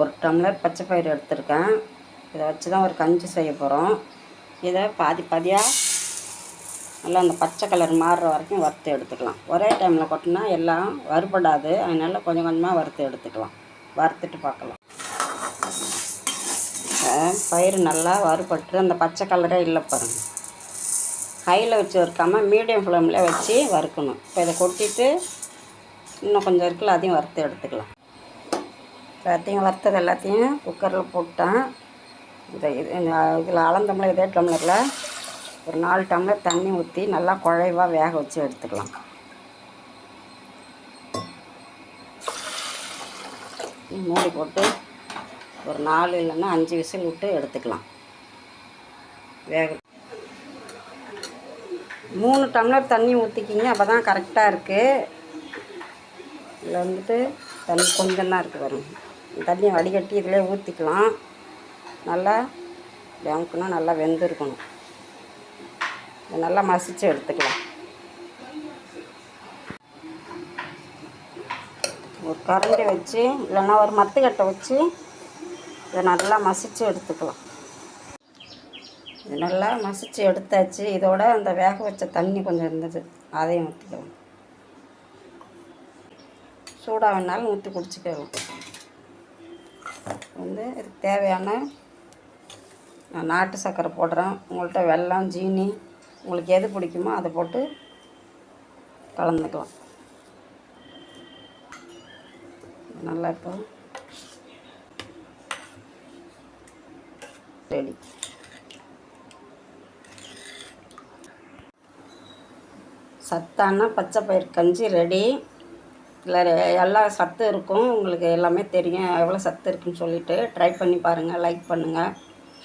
ஒரு டம்ளர் பச்சை பயிறு எடுத்திருக்கேன். இதை வச்சு தான் ஒரு கஞ்சி செய்ய போகிறோம் இதை பாதி பாதியாக நல்லா அந்த பச்சை கலர் மாறுற வரைக்கும் வறுத்து எடுத்துக்கலாம். ஒரே டைமில் கொட்டினா எல்லாம் வறுபடாது. அதனால் கொஞ்சம் கொஞ்சமாக வறுத்து எடுத்துக்கலாம். வறுத்துட்டு பார்க்கலாம். பயிர் பயிறு நல்லா வறுபட்டு அந்த பச்சை கலரே இல்லை பாருங்கள் கையில் வச்சு வறுக்காமல் மீடியம் ஃப்ளேமில் வச்சு வறுக்கணும். இப்போ இதை கொட்டிட்டு இன்னும் கொஞ்சம் இருக்குல்ல அதையும் வறுத்து எடுத்துக்கலாம். எல்லாத்தையும் வறுத்தது எல்லாத்தையும் குக்கரில் போட்டேன் இந்த இது இதில் அளந்தம்ல இதே டம்ளரில் ஒரு நாலு டம்ளர் தண்ணி ஊற்றி நல்லா குழைவாக வேக வச்சு எடுத்துக்கலாம் மூடி போட்டு ஒரு நாலு இல்லைன்னா அஞ்சு விசில் விட்டு எடுத்துக்கலாம். வேக மூணு டம்ளர் தண்ணி ஊற்றிக்கிங்க அப்போ தான் கரெக்டாக இருக்குது இதில் வந்துட்டு தண்ணி கொஞ்சம் தான் இருக்குது வரும் தண்ணியை வடிகட்டி இதிலே ஊற்றிக்கலாம் நல்லா வேமுக்குன்னா நல்லா வெந்திருக்கணும். இதை நல்லா மசித்து எடுத்துக்கலாம். ஒரு கரண்டி வச்சு இல்லைன்னா ஒரு மத்துக்கட்டை வச்சு இதை நல்லா மசிச்சு எடுத்துக்கலாம். இது நல்லா மசிச்சு எடுத்தாச்சு. இதோட அந்த வேக வச்ச தண்ணி கொஞ்சம் இருந்தது. அதையும் ஊற்றிக்கலாம் சூடாக வேணாலும் ஊற்றி குடிச்சிக்கலாம். வந்து இதுக்கு தேவையான நான் நாட்டு சர்க்கரை போடுறேன். உங்கள்கிட்ட வெல்லம் ஜீனி உங்களுக்கு எது பிடிக்குமோ அதை போட்டு கலந்துக்கலாம். நல்லா இப்போ ரெடி சத்தான பச்சை பயிர் கஞ்சி ரெடி இதில் எல்லா சத்து இருக்கும். உங்களுக்கு எல்லாமே தெரியும். எவ்வளோ சத்து இருக்குன்னு சொல்லிட்டு ட்ரை பண்ணி பாருங்கள் லைக் பண்ணுங்கள்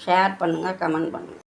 ஷேர் பண்ணுங்கள் கமெண்ட் பண்ணுங்கள்